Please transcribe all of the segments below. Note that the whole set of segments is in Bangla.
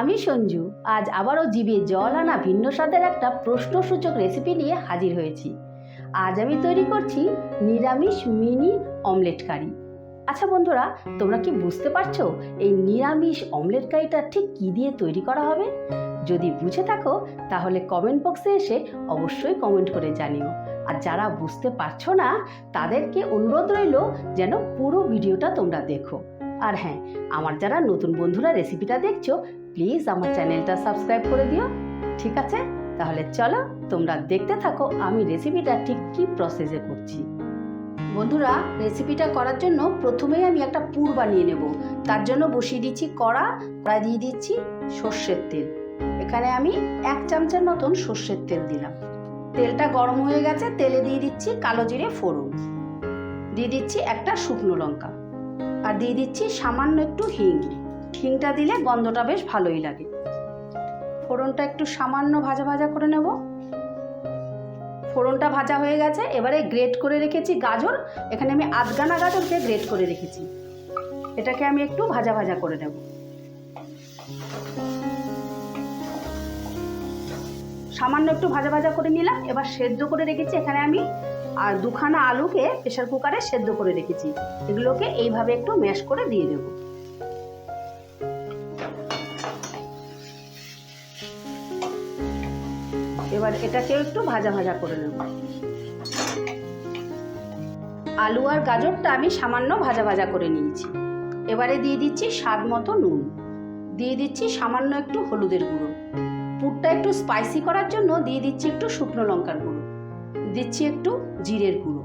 আমি সঞ্জু, আজ আবারও জিভে জল আনা ভিন্ন স্বাদের একটা প্রশ্নসূচক রেসিপি নিয়ে হাজির হয়েছি। আজ আমি তৈরি করছি নিরামিষ মিনি অমলেট কারি আচ্ছা বন্ধুরা, তোমরা কি বুঝতে পারছ এই নিরামিষ অমলেট কারিটা ঠিক কী দিয়ে তৈরি করা হবে? যদি বুঝে থাকো, তাহলে কমেন্ট বক্সে এসে অবশ্যই কমেন্ট করে জানিও। আর যারা বুঝতে পারছ না, তাদেরকে অনুরোধ রইল যেন পুরো ভিডিওটা তোমরা দেখো। আর হ্যাঁ আমার যারা নতুন বন্ধুরা রেসিপিটা দেখছ প্লিজ আমার চ্যানেলটা সাবস্ক্রাইব করে দিও। ঠিক আছে? তাহলে চলো তোমরা দেখতে থাকো আমি রেসিপিটা ঠিক কী প্রসেসে করছি। বন্ধুরা, রেসিপিটা করার জন্য প্রথমেই আমি একটা পুর বানিয়ে নেব। তার জন্য বসিয়ে দিচ্ছি কড়া, কড়াই দিয়ে দিচ্ছি সর্ষের তেল। এখানে আমি এক চামচের মতন সর্ষের তেল দিলাম। তেলটা গরম হয়ে গেছে, তেলে দিয়ে দিচ্ছি কালো জিরে ফোড়ন। দিয়ে দিচ্ছি একটা শুকনো লঙ্কা। আর দিয়ে দিচ্ছি সামান্য একটু হিং। হিংটা দিলে গন্ধটা বেশ ভালোই লাগে। ফোড়নটা একটু সামান্য ভাজা ভাজা করে নেব। ফোড়নটা ভাজা হয়ে গেছে, এবারে গ্রেট করে রেখেছি গাজর। এখানে আমি আধগানা গাজরকে গ্রেট করে রেখেছি। এটাকে আমি একটু ভাজা ভাজা করে নেব। সামান্য একটু ভাজা ভাজা করে নিলাম। এবার সেদ্ধ করে রেখেছি। এখানে আমি আর দুখানা আলুকে প্রেশার কুকারে সেদ্ধ করে রেখেছি। এগুলোকে এইভাবে একটু ম্যাশ করে দিয়ে দেবো। এটাকেও একটু ভাজা ভাজা করে নেব। আলু আর গাজরটা আমি সামান্য ভাজা ভাজা করে নিয়েছি। এবারে দিয়ে দিচ্ছি স্বাদ মতো নুন। দিয়ে দিচ্ছি সামান্য একটু হলুদের গুঁড়ো। পুরটা একটু স্পাইসি করার জন্য দিয়ে দিচ্ছি একটু শুকনো লঙ্কার গুঁড়ো। দিচ্ছি একটু জিরের গুঁড়ো।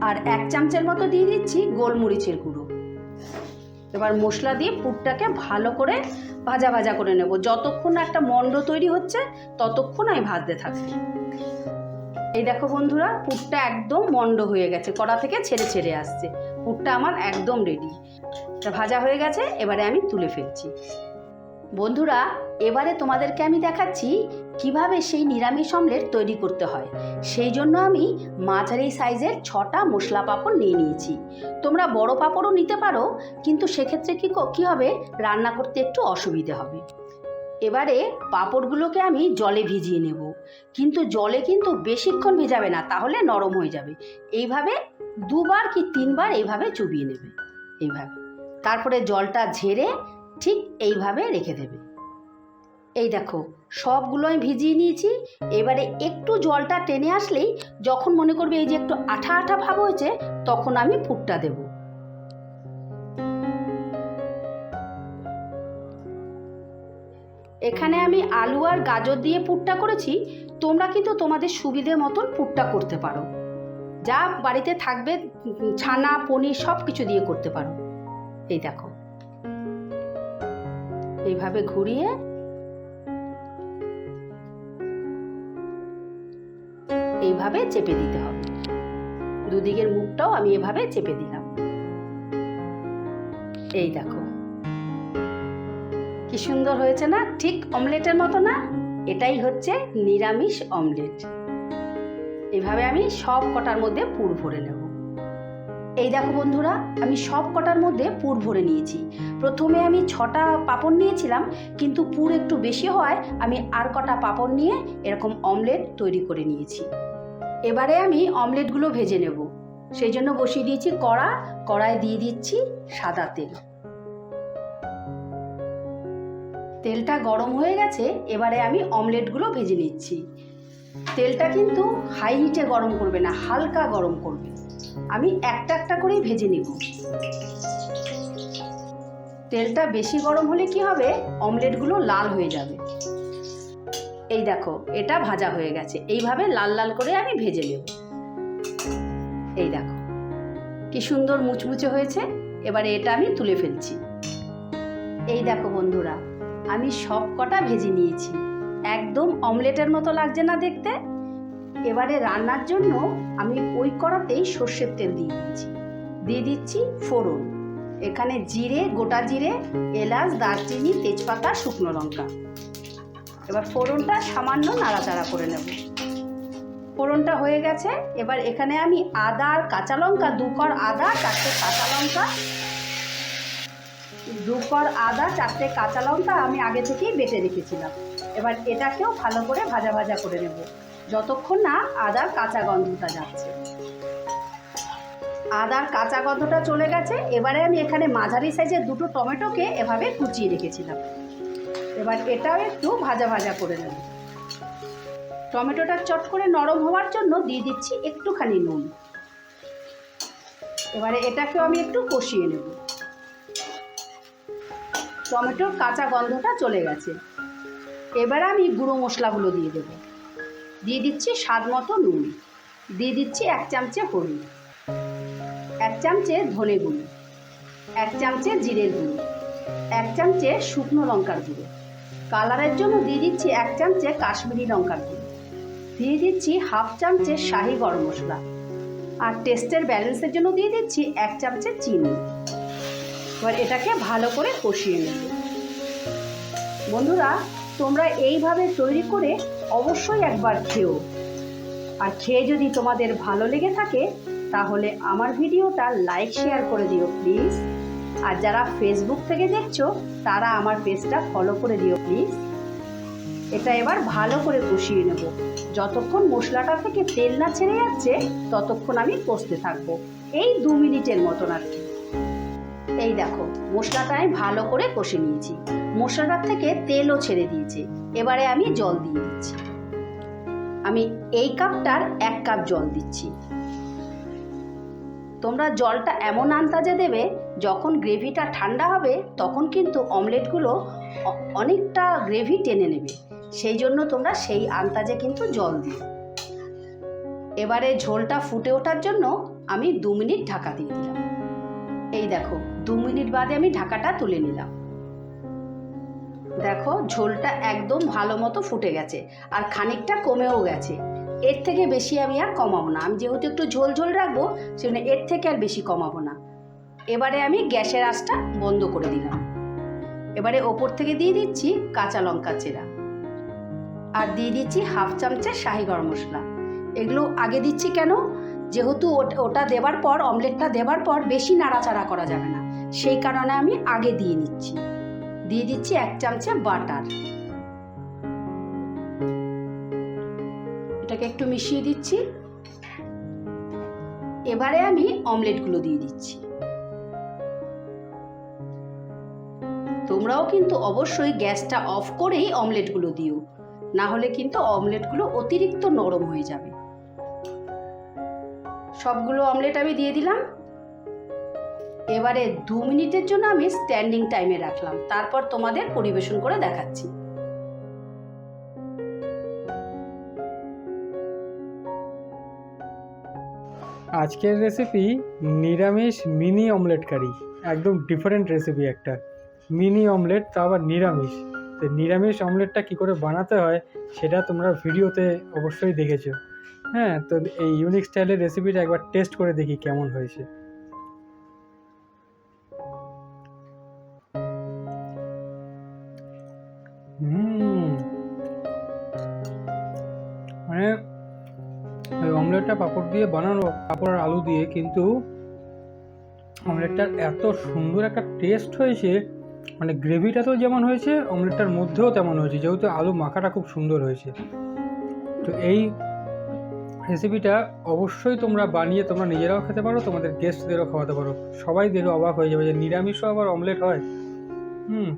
আর এক চামচের মতো দিয়ে দিচ্ছি গোলমরিচের গুঁড়ো। এবার মশলা দিয়ে পুরটাকে ভালো করে ভাজা ভাজা করে নেব। যতক্ষণ একটা মণ্ড তৈরি হচ্ছে, ততক্ষণ আমি ভাজতে থাকি এই দেখো বন্ধুরা, পুরটা একদম মণ্ড হয়ে গেছে। কড়া থেকে ছেড়ে ছেড়ে আসছে। পুরটা আমার একদম রেডি ভাজা হয়ে গেছে, এবারে আমি তুলে ফেলছি। বন্ধুরা, এবারে তোমাদেরকে আমি দেখাচ্ছি কীভাবে সেই নিরামিষ অমলেট তৈরি করতে হয়? সেই জন্য আমি মাঝারি সাইজের ছটা মশলা পাঁপড় নিয়ে নিয়েছি। তোমরা বড় পাঁপড়ও নিতে পারো, কিন্তু সেক্ষেত্রে কী কী হবে? রান্না করতে একটু অসুবিধে হবে। এবারে পাঁপড়গুলোকে আমি জলে ভিজিয়ে নেব। কিন্তু জলে কিন্তু বেশিক্ষণ ভেজাবে না, তাহলে নরম হয়ে যাবে। এইভাবে দুবার কি তিনবার এইভাবে চুবিয়ে নেবে। এইভাবে। তারপরে জলটা ঝেড়ে ঠিক এইভাবে রেখে দেবে। এই দেখো সবগুলো আমি ভিজিয়ে নিয়েছি। এবারে একটু জলটা টেনে আসলেই যখন মনে করবে এই যে একটু আঠা আঠা ভাব হয়েছে, তখন আমি পুরটা দেব। এখানে আমি আলু আর গাজর দিয়ে পুরটা করেছি। তোমরা কিন্তু তোমাদের সুবিধে মতন পুরটা করতে পারো। যা বাড়িতে থাকবে, ছানা, পনির সব কিছু দিয়ে করতে পারো। এই দেখো। এইভাবে ঘুরিয়ে এইভাবে চেপে দিতে হবে। দুদিকের মুখটাও আমি এভাবে চেপে দিলাম। এই দেখো। কি সুন্দর হয়েছে না? ঠিক অমলেটের মতো না? এটাই হচ্ছে নিরামিষ অমলেট। এভাবে আমি সব কটার মধ্যে পুর ভরে নেব। এই দেখো বন্ধুরা, আমি সব কটার মধ্যে পুর ভরে নিয়েছি। প্রথমে আমি ছটা পাপড় নিয়েছিলাম, কিন্তু পুর একটু বেশি হওয়ায় আমি আর কটা পাপড় নিয়ে এরকম অমলেট তৈরি করে নিয়েছি। এবারে আমি অমলেটগুলো ভেজে নেব। সেই জন্য বসিয়ে দিয়েছি কড়া, কড়ায় দিয়ে দিচ্ছি সাদা তেল। তেলটা গরম হয়ে গেছে, এবারে আমি অমলেটগুলো ভেজে নিচ্ছি। তেলটা কিন্তু হাই হিটে গরম করবে না, হালকা গরম করবে। আমি একটা একটা করেই ভেজে নেব। তেলটা বেশি গরম হলে কি হবে? অমলেটগুলো লাল হয়ে যাবে। এই দেখো, এটা ভাজা হয়ে গেছে। এইভাবে লাল লাল করে আমি ভেজে নেব। এই দেখো, কি সুন্দর মুচমুচে হয়েছে। এবারে এটা আমি তুলে ফেলছি। এই দেখো বন্ধুরা, আমি সব কটা ভেজে নিয়েছি। একদম অমলেটের মতো লাগছে না দেখতে। এবারে রান্নার জন্য আমি ওই কড়াতেই সর্ষের তেল দিয়ে দিয়েছি। দিয়ে দিচ্ছি ফোড়ন। এখানে জিরে, গোটা জিরে, এলাচ, দারচিনি, তেজপাতা, শুকনো লঙ্কা। এবার ফোড়নটা সামান্য নাড়াচাড়া করে নেব। ফোড়নটা হয়ে গেছে। এবার এখানে আমি আদা আর কাঁচা লঙ্কা, দু কর আদা, চারটে কাঁচা লঙ্কা দুপর আদা, চারটে কাঁচা লঙ্কা আমি আগে থেকেই বেটে রেখেছিলাম। এবার এটাকেও ভালো করে ভাজা ভাজা করে নেব। যতক্ষণ না আদার কাঁচা গন্ধটা যাচ্ছে। আদার কাঁচা গন্ধটা চলে গেছে। এবারে আমি এখানে মাঝারি সাইজের দুটো টমেটোকে এভাবে কুচিয়ে রেখেছিলাম। এবার এটাও একটু ভাজা ভাজা করে নেব। টমেটোটা চট করে নরম হওয়ার জন্য দিয়ে দিচ্ছি একটুখানি নুন। এবারে এটাকেও আমি একটু কষিয়ে নেব। টমেটোর কাঁচা গন্ধটা চলে গেছে। এবার আমি গুঁড়ো মশলাগুলো দিয়ে দেব। দিয়ে দিচ্ছি স্বাদ মতো নুন। দিয়ে দিচ্ছি এক চামচে হলুদ। এক চামচে ধনে গুঁড়ো। এক চামচে জিরের গুঁড়ো। এক চামচে শুকনো লঙ্কার গুঁড়ো। কালারের জন্য দিয়ে দিচ্ছি এক চামচে কাশ্মীরি লঙ্কার গুঁড়ো। দিয়ে দিচ্ছি হাফ চামচে শাহি গরম মশলা। আর টেস্টের ব্যালেন্সের জন্য দিয়ে দিচ্ছি এক চামচে চিনি। এবার এটাকে ভালো করে কষিয়ে নেব। বন্ধুরা, তোমরা এইভাবে তৈরি করে অবশ্যই একবার খেও। আর খেয়ে যদি তোমাদের ভালো লেগে থাকে, তাহলে আমার ভিডিওটা লাইক, শেয়ার করে দিও, প্লিজ। আর যারা ফেসবুক থেকে দেখছ, তারা আমার পেজটা ফলো করে দিও প্লিজ এটা এবার ভালো করে কষিয়ে নেব। যতক্ষণ মশলাটা থেকে তেল না ছেড়ে যাচ্ছে, ততক্ষণ আমি কষতে থাকব। এই দু মিনিটের মতন আর কি। এই দেখো, মশলাটা আমি ভালো করে কষে নিয়েছি। মশলাটার থেকে তেলও ছেড়ে দিয়েছে। এবারে আমি জল দিয়ে দিচ্ছি। আমি এই কাপটার এক কাপ জল দিচ্ছি। তোমরা জলটা এমন আন্দাজে দেবে যখন গ্রেভিটা ঠান্ডা হবে, তখন কিন্তু অমলেটগুলো অনেকটা গ্রেভি টেনে নেবে। সেই জন্য তোমরা সেই আন্দাজে কিন্তু জল দিও। এবারে ঝোলটা ফুটে ওঠার জন্য আমি দু মিনিট ঢাকা দিয়ে দিলাম। এই দেখো, দু মিনিট বাদে আমি ঢাকাটা তুলে নিলাম। দেখো, ঝোলটা একদম ভালো মতো ফুটে গেছে আর খানিকটা কমেও গেছে। এর থেকে বেশি আমি আর কমাবো না। আমি যেহেতু একটু ঝোল ঝোল রাখব, সেজন্য এর থেকে আর বেশি কমাবো না। এবারে আমি গ্যাসের আঁচটা বন্ধ করে দিলাম। এবারে ওপর থেকে দিয়ে দিচ্ছি কাঁচা লঙ্কা চেরা। আর দিয়ে দিচ্ছি হাফ চামচে শাহি গরম মশলা। এগুলো আগে দিচ্ছি কেন? যেহেতু ওট- দেওয়ার পর, অমলেটটা দেওয়ার পর বেশি নাড়াচাড়া করা যাবে না। সেই কারণে আমি আগে দিয়ে নিচ্ছি দিয়ে দিচ্ছি এক চামচে বাটার। এটাকে একটু মিশিয়ে দিচ্ছি। এবারে আমি অমলেটগুলো দিয়ে দিচ্ছি। তোমরাও কিন্তু অবশ্যই গ্যাসটা অফ করেই অমলেটগুলো দিও। না হলে কিন্তু অমলেটগুলো অতিরিক্ত নরম হয়ে যাবে। সবগুলো অমলেট আমি দিয়ে দিলাম। এবারে দু মিনিটের জন্য আমি স্ট্যান্ডিং টাইমে রাখলাম। তারপর তোমাদের পরিবেশন করে দেখাচ্ছি। আজকের রেসিপি নিরামিষ মিনি অমলেট কারি একদম ডিফারেন্ট রেসিপি একটা। মিনি অমলেট, তা আবার নিরামিষ। তো নিরামিষ অমলেটটা কী করে বানাতে হয়, সেটা তোমরা ভিডিওতে অবশ্যই দেখেছ। হ্যাঁ তো এই ইউনিক স্টাইলের রেসিপিটা একবার টেস্ট করে দেখি কেমন হয়েছে। মানে ওই অমলেটটা পাঁপড় দিয়ে বানানো, পাঁপড় আলু দিয়ে, কিন্তু অমলেটটার এত সুন্দর একটা টেস্ট হয়েছে মানে গ্রেভিটা তো যেমন হয়েছে, অমলেটটার মধ্যেও তেমন হয়েছে, যেহেতু আলু মাখাটা খুব সুন্দর হয়েছে। তো এই রেসিপিটা অবশ্যই তোমরা বানিয়ে তোমরা নিজেরাও খেতে পারো, তোমাদের গেস্টদেরও খাওয়াতে পারো। সবাই দেখে অবাক হয়ে যাবে যে নিরামিষও আবার অমলেট হয়। হুম,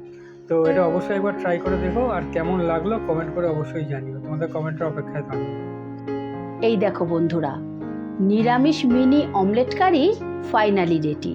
তো এটা অবশ্যই একবার ট্রাই করে দেখো, আর কেমন লাগল কমেন্ট করে অবশ্যই জানিও। তোমাদের কমেন্টের অপেক্ষায় থাকব। এই দেখো বন্ধুরা, নিরামিষ mini omelette curry finally ready